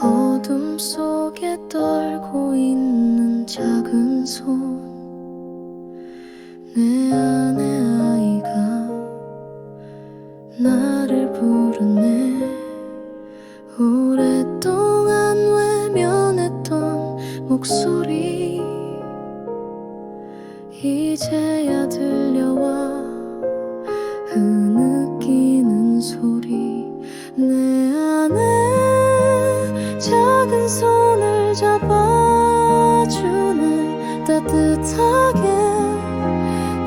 어둠 속에 떨고 있는 작은 손. 내 안의 아이가 나를 부르네. 오랫동안 외면했던 목소리. 이제야 들려와 내 안에 작은 손을 잡아주는 따뜻하게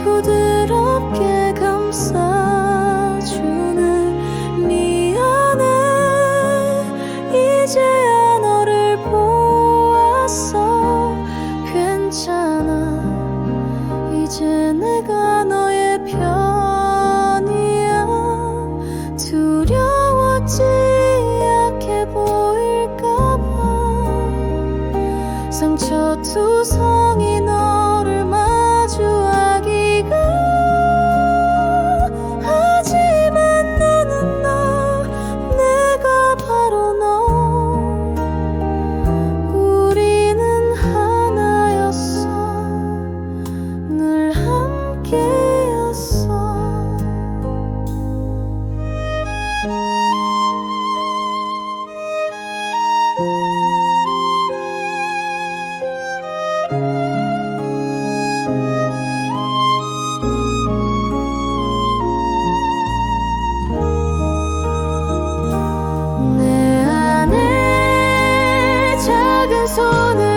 부드럽게 감싸주는 네 미안해 이제야 너를 보았어. 괜찮아. 이제 내가 너의 편이야. 상처 두 송이 너 작은 손을